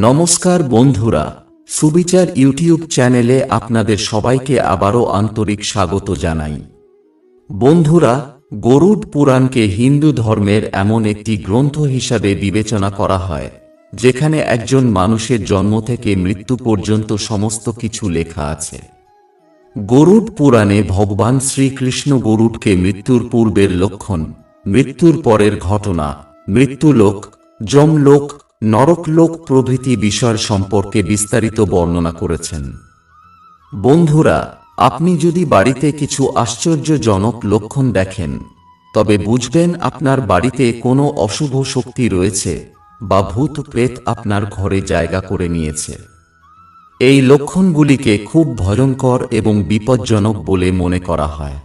নমস্কার বন্ধুরা, সুবিচার ইউটিউব চ্যানেলে আপনাদের সবাইকে আবারও আন্তরিক স্বাগত জানাই। বন্ধুরা, গরুড পুরাণকে হিন্দু ধর্মের এমন একটি গ্রন্থ হিসাবে বিবেচনা করা হয়, যেখানে একজন মানুষের জন্ম থেকে মৃত্যু পর্যন্ত সমস্ত কিছু লেখা আছে। গরুড পুরাণে ভগবান শ্রীকৃষ্ণ গরুডকে মৃত্যুর পূর্বের লক্ষণ, মৃত্যুর পরের ঘটনা, মৃত্যুলোক, যমলোক নরকলোক প্রভৃতি বিষয় সম্পর্কে বিস্তারিত বর্ণনা করেছেন। বন্ধুরা, আপনি যদি বাড়িতে কিছু আশ্চর্যজনক লক্ষণ দেখেন, তবে বুঝবেন আপনার বাড়িতে কোনো অশুভ শক্তি রয়েছে বা ভূত প্রেত আপনার ঘরে জায়গা করে নিয়েছে। এই লক্ষণগুলিকে খুব ভয়ঙ্কর এবং বিপজ্জনক বলে মনে করা হয়।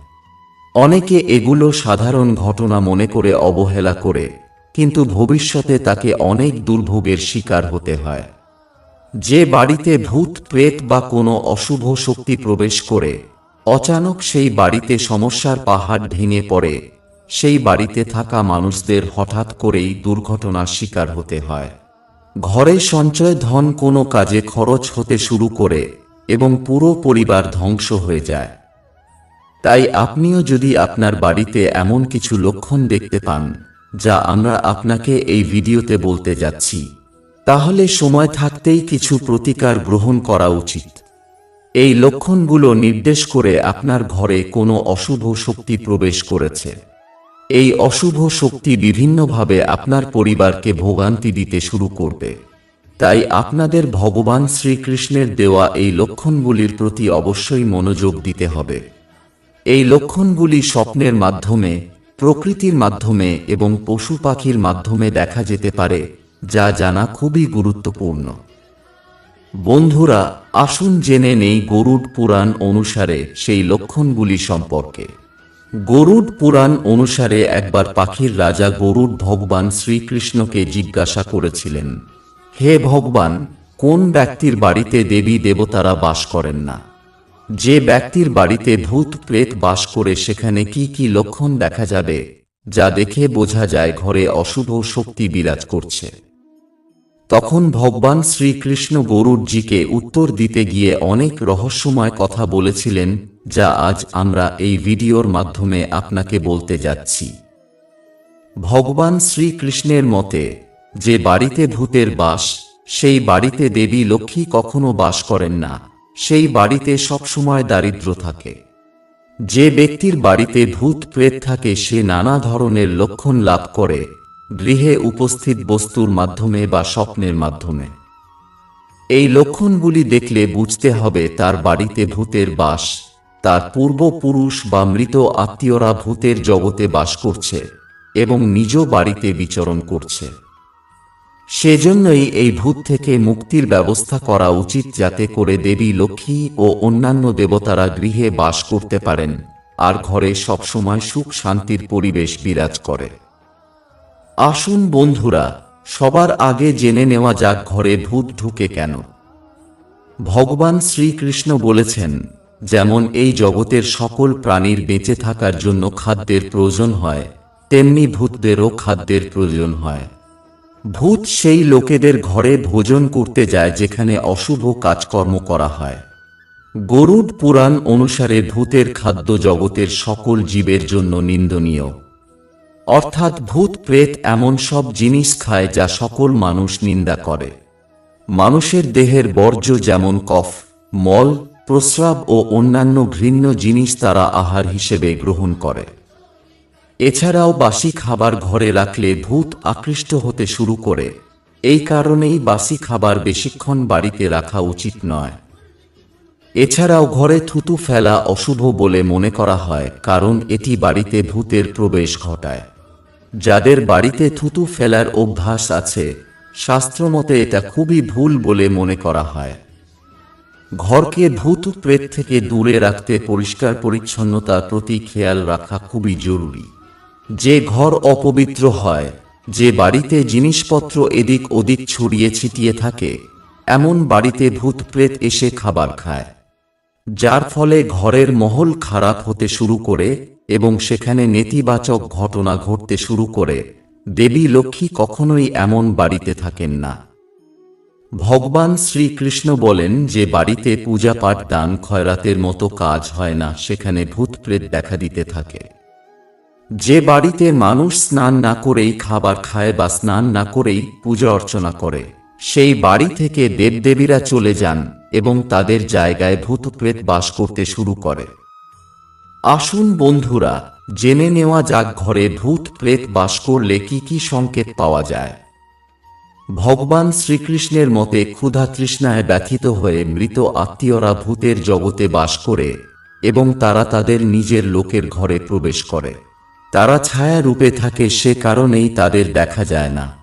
অনেকে এগুলো সাধারণ ঘটনা মনে করে অবহেলা করে কিন্তু ভবিষ্যতে তাকে অনেক দুর্ভোগের শিকার হতে হয়। যে বাড়িতে ভূত, প্রেত বা কোনো অশুভ শক্তি প্রবেশ করে, অচানক সেই বাড়িতে সমস্যার পাহাড় ভেঙে পড়ে, সেই বাড়িতে থাকা মানুষদের হঠাৎ করেই দুর্ঘটনার শিকার হতে হয়। ঘরে সঞ্চয় ধন কোনো কাজে খরচ হতে শুরু করে এবং পুরো পরিবার ধ্বংস হয়ে যায়। তাই আপনিও যদি আপনার বাড়িতে এমন কিছু লক্ষণ দেখতে পান যা আমরা আপনাকে এই ভিডিওতে বলতে যাচ্ছি। তাহলে সময় থাকতেই কিছু প্রতিকার গ্রহণ করা উচিত। এই লক্ষণগুলো নির্দেশ করে আপনার ঘরে কোনো অশুভ শক্তি প্রবেশ করেছে। এই অশুভ শক্তি বিভিন্নভাবে আপনার পরিবারকে ভোগান্তি দিতে শুরু করবে। তাই আপনাদের ভগবান শ্রীকৃষ্ণের দেওয়া এই লক্ষণগুলির প্রতি অবশ্যই মনোযোগ দিতে হবে। এই লক্ষণগুলি স্বপ্নের মাধ্যমে প্রকৃতির মাধ্যমে এবং পশু পাখির মাধ্যমে দেখা যেতে পারে, যা জানা খুবই গুরুত্বপূর্ণ। বন্ধুরা, আসুন জেনে নেই গরুড পুরাণ অনুসারে সেই লক্ষণগুলি সম্পর্কে। গরুড পুরাণ অনুসারে একবার পাখির রাজা গরুড ভগবান শ্রীকৃষ্ণকে জিজ্ঞাসা করেছিলেন, হে ভগবান, কোন ব্যক্তির বাড়িতে দেবী দেবতারা বাস করেন না? যে ব্যক্তির বাড়িতে ভূত প্রেত বাস করে সেখানে কি কি লক্ষণ দেখা যাবে, যা দেখে বোঝা যায় ঘরে অশুভ শক্তি বিরাজ করছে। তখন ভগবান শ্রীকৃষ্ণ গরুড়জিকে উত্তর দিতে গিয়ে অনেক রহস্যময় কথা বলেছিলেন, যা আজ আমরা এই ভিডিওর মাধ্যমে আপনাকে বলতে যাচ্ছি। ভগবান শ্রীকৃষ্ণের মতে, যে বাড়িতে ভূতের বাস, সেই বাড়িতে দেবী লক্ষ্মী কখনো বাস করেন না। সেই বাড়িতে সবসময় দারিদ্র থাকে। যে ব্যক্তির বাড়িতে ভূত প্রেত থাকে, সে নানা ধরনের লক্ষণ লাভ করে, গৃহে উপস্থিত বস্তুর মাধ্যমে বা স্বপ্নের মাধ্যমে। এই লক্ষণগুলি দেখলে বুঝতে হবে তার বাড়িতে ভূতের বাস, তার পূর্বপুরুষ বা মৃত আত্মীয়রা ভূতের জগতে বাস করছে এবং নিজ বাড়িতে বিচরণ করছে। সেজন্যই এই ভূত থেকে মুক্তির ব্যবস্থা করা উচিত যাতে করে দেবী লক্ষ্মী ও অন্যান্য দেবতারা গৃহে বাস করতে পারেন, আর ঘরে সবসময় সুখ শান্তির পরিবেশ বিরাজ করে। আসুন বন্ধুরা, সবার আগে জেনে নেওয়া যাক ঘরে ভূত ঢুকে কেন। ভগবান শ্রীকৃষ্ণ বলেছেন, যেমন এই জগতের সকল প্রাণীর বেঁচে থাকার জন্য খাদ্যের প্রয়োজন হয়, তেমনি ভূতদেরও খাদ্যের প্রয়োজন হয়। ভূত সেই লোকেদের ঘরে ভোজন করতে যায় যেখানে অশুভ কাজকর্ম করা হয়। গরুড পুরাণ অনুসারে ভূতের খাদ্য জগতের সকল জীবের জন্য নিন্দনীয়। অর্থাৎ ভূত প্রেত এমন সব জিনিস খায় যা সকল মানুষ নিন্দা করে। মানুষের দেহের বর্জ্য যেমন কফ, মল, প্রস্রাব ও অন্যান্য ঘৃণ্য জিনিস তারা আহার হিসেবে গ্রহণ করে। এছাড়াও বাসি খাবার ঘরে রাখলে ভূত আকৃষ্ট হতে শুরু করে। এই কারণেই বাসি খাবার বেশিক্ষণ বাড়িতে রাখা উচিত নয়। এছাড়াও ঘরে থুতু ফেলা অশুভ বলে মনে করা হয়, কারণ এটি বাড়িতে ভূতের প্রবেশ ঘটায়। যাদের বাড়িতে থুতু ফেলার অভ্যাস আছে, শাস্ত্রমতে এটা খুবই ভুল বলে মনে করা হয়। ঘরকে ভূত প্রেত থেকে দূরে রাখতে পরিষ্কার পরিচ্ছন্নতার প্রতি খেয়াল রাখা খুবই জরুরি। যে ঘর অপবিত্র হয়, যে বাড়িতে জিনিসপত্র এদিক ওদিক ছড়িয়ে ছিটিয়ে থাকে, এমন বাড়িতে ভূত প্রেত এসে খাবার খায়। যার ফলে ঘরের মহল খারাপ হতে শুরু করে এবং সেখানে নেতিবাচক ঘটনা ঘটতে শুরু করে, দেবী লক্ষ্মী কখনোই এমন বাড়িতে থাকেন না। ভগবান শ্রীকৃষ্ণ বলেন যে বাড়িতে পূজা পাঠ দান খয়রাতের মতো কাজ হয় না, সেখানে ভূত প্রেত দেখা দিতে থাকে। যে বাড়িতে মানুষ স্নান না করেই খাবার খায় বা স্নান না করেই পূজা অর্চনা করে, সেই বাড়ি থেকে দেবদেবীরা চলে যান এবং তাদের জায়গায় ভূতপ্রেত বাস করতে শুরু করে। আসুন বন্ধুরা, জেনে নেওয়া যাক ঘরে ভূত প্রেত বাস করলে কি কি সংকেত পাওয়া যায়। ভগবান শ্রীকৃষ্ণের মতে ক্ষুধা তৃষ্ণায় ব্যথিত হয়ে মৃত আত্মীয়রা ভূতের জগতে বাস করে এবং তারা তাদের নিজের লোকের ঘরে প্রবেশ করে। তারা ছায়া রূপে থাকে সে কারণেই তাদের দেখা যায় না।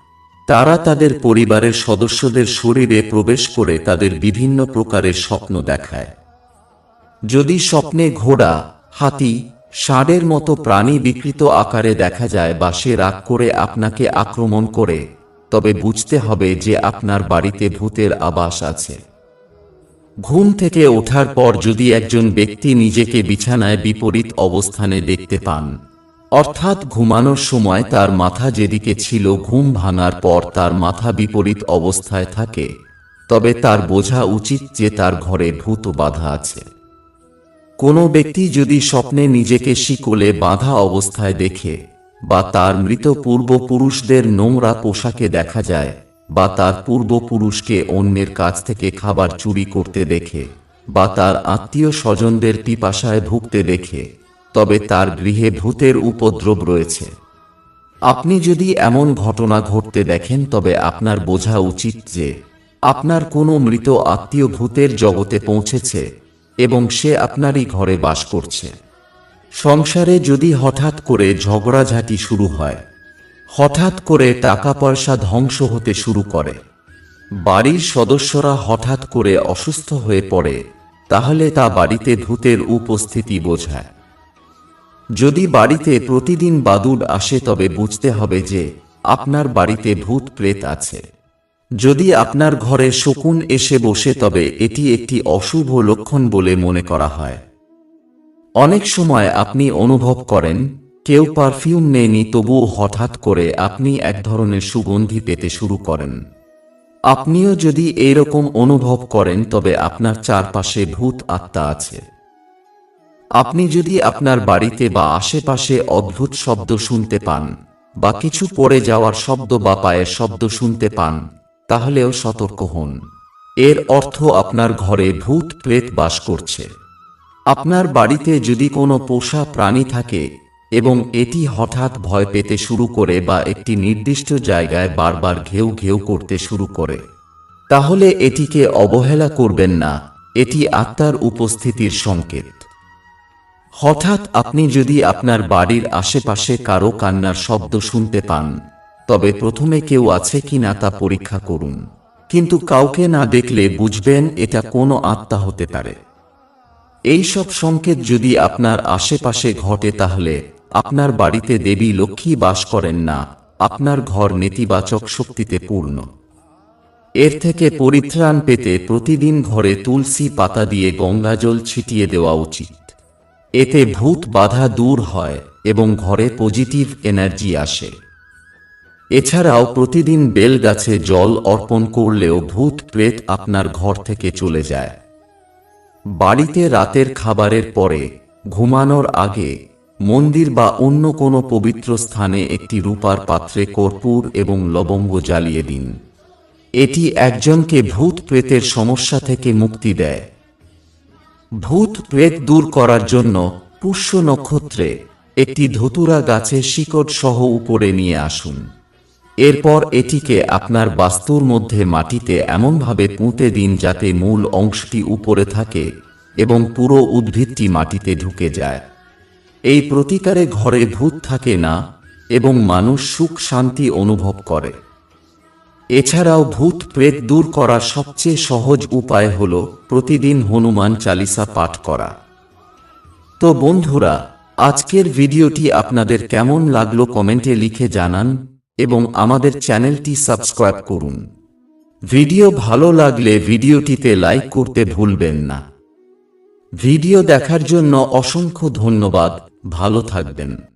তারা তাদের পরিবারের সদস্যদের শরীরে প্রবেশ করে তাদের বিভিন্ন প্রকারের স্বপ্ন দেখায়। যদি স্বপ্নে ঘোড়া, হাতি, ষাঁড়ের মতো প্রাণী বিকৃত আকারে দেখা যায় বা সে রাগ করে আপনাকে আক্রমণ করে, তবে বুঝতে হবে যে আপনার বাড়িতে ভূতের আবাস আছে। ঘুম থেকে ওঠার পর যদি একজন ব্যক্তি নিজেকে বিছানায় বিপরীত অবস্থানে দেখতে পান অর্থাৎ ঘুমানোর সময় তার মাথা যেদিকে ছিল ঘুম ভাঙার পর তার মাথা বিপরীত অবস্থায় থাকে। তবে তার বোঝা উচিত যে তার ঘরে ভূত বাধা আছে। কোনো ব্যক্তি যদি স্বপ্নে নিজেকে শিকলে বাঁধা অবস্থায় দেখে, বা তার মৃত পূর্বপুরুষদের নোংরা পোশাকে দেখা যায়, বা তার পূর্বপুরুষকে অন্যের কাছ থেকে খাবার চুরি করতে দেখে, বা তার আত্মীয় স্বজনদের পিপাসায় ভুগতে দেখে তবে তার গৃহে ভূতের উপদ্রব রয়েছে। আপনি যদি এমন ঘটনা ঘটতে দেখেন, তবে আপনার বোঝা উচিত যে আপনার কোনো মৃত আত্মীয় ভূতের জগতে পৌঁছেছে এবং সে আপনারই ঘরে বাস করছে। সংসারে যদি হঠাৎ করে ঝগড়াঝাটি শুরু হয়, হঠাৎ করে টাকা পয়সা ধ্বংস হতে শুরু করে, বাড়ির সদস্যরা হঠাৎ করে অসুস্থ হয়ে পড়ে, তাহলে তা বাড়িতে ভূতের উপস্থিতি বোঝায়। যদি বাড়িতে প্রতিদিন বাদুড় আসে তবে বুঝতে হবে যে আপনার বাড়িতে ভূত প্রেত আছে। যদি আপনার ঘরে শকুন এসে বসে তবে এটি একটি অশুভ লক্ষণ বলে মনে করা হয়। অনেক সময় আপনি অনুভব করেন, কেউ পারফিউম নেয়নি তবুও হঠাৎ করে আপনি এক ধরনের সুগন্ধি পেতে শুরু করেন। আপনিও যদি এইরকম অনুভব করেন তবে আপনার চারপাশে ভূত আত্মা আছে। আপনি যদি আপনার বাড়িতে বা আশেপাশে অদ্ভুত শব্দ শুনতে পান, বা কিছু পড়ে যাওয়ার শব্দ বা পায়ের শব্দ শুনতে পান, তাহলেও সতর্ক হন। এর অর্থ আপনার ঘরে ভূত প্রেত বাস করছে। আপনার বাড়িতে যদি কোনো পোষা প্রাণী থাকে, এবং এটি হঠাৎ ভয় পেতে শুরু করে বা একটি নির্দিষ্ট জায়গায় বারবার ঘেউ ঘেউ করতে শুরু করে, তাহলে এটিকে অবহেলা করবেন না। এটি আত্মার উপস্থিতির সংকেত। হঠাৎ আপনি যদি আপনার বাড়ির আশেপাশে কারও কান্নার শব্দ শুনতে পান, তবে প্রথমে কেউ আছে কিনা তা পরীক্ষা করুন। কিন্তু কাউকে না দেখলে বুঝবেন এটা কোনো আত্মা হতে পারে। এই সব সংকেত যদি আপনার আশেপাশে ঘটে তাহলে আপনার বাড়িতে দেবী লক্ষ্মী বাস করেন না, আপনার ঘর নেতিবাচক শক্তিতে পূর্ণ। এর থেকে পরিত্রাণ পেতে প্রতিদিন ঘরে তুলসী পাতা দিয়ে গঙ্গাজল ছিটিয়ে দেওয়া উচিত। এতে ভূত বাধা দূর হয় এবং ঘরে পজিটিভ এনার্জি আসে। এছাড়াও প্রতিদিন বেল গাছে জল অর্পণ করলেও ভূত প্রেত আপনার ঘর থেকে চলে যায়। বাড়িতে রাতের খাবারের পরে, ঘুমানোর আগে, মন্দির বা অন্য কোনো পবিত্র স্থানে একটি রূপার পাত্রে কর্পূর এবং লবঙ্গ জ্বালিয়ে দিন। এটি একজনকে ভূত প্রেতের সমস্যা থেকে মুক্তি দেয়। ভূত প্রেত দূর করার জন্য পুষ্য নক্ষত্রে একটি ধতুরা গাছের শিকড় সহ উপরে নিয়ে আসুন। এরপর এটিকে আপনার বাস্তুর মধ্যে মাটিতে এমনভাবে পুঁতে দিন যাতে মূল অংশটি উপরে থাকে এবং পুরো উদ্ভিদটি মাটিতে ঢুকে যায়। এই প্রতিকারে ঘরে ভূত থাকে না এবং মানুষ সুখ শান্তি অনুভব করে। এছাড়াও ভূত প্রেত দূর করার সবচেয়ে সহজ উপায় হল প্রতিদিন হনুমান চালিসা পাঠ করা। তো বন্ধুরা, আজকের ভিডিওটি আপনাদের কেমন লাগল কমেন্টে লিখে জানান এবং আমাদের চ্যানেলটি সাবস্ক্রাইব করুন। ভিডিও ভালো লাগলে ভিডিওটিতে লাইক করতে ভুলবেন না। ভিডিও দেখার জন্য অসংখ্য ধন্যবাদ, ভালো থাকবেন।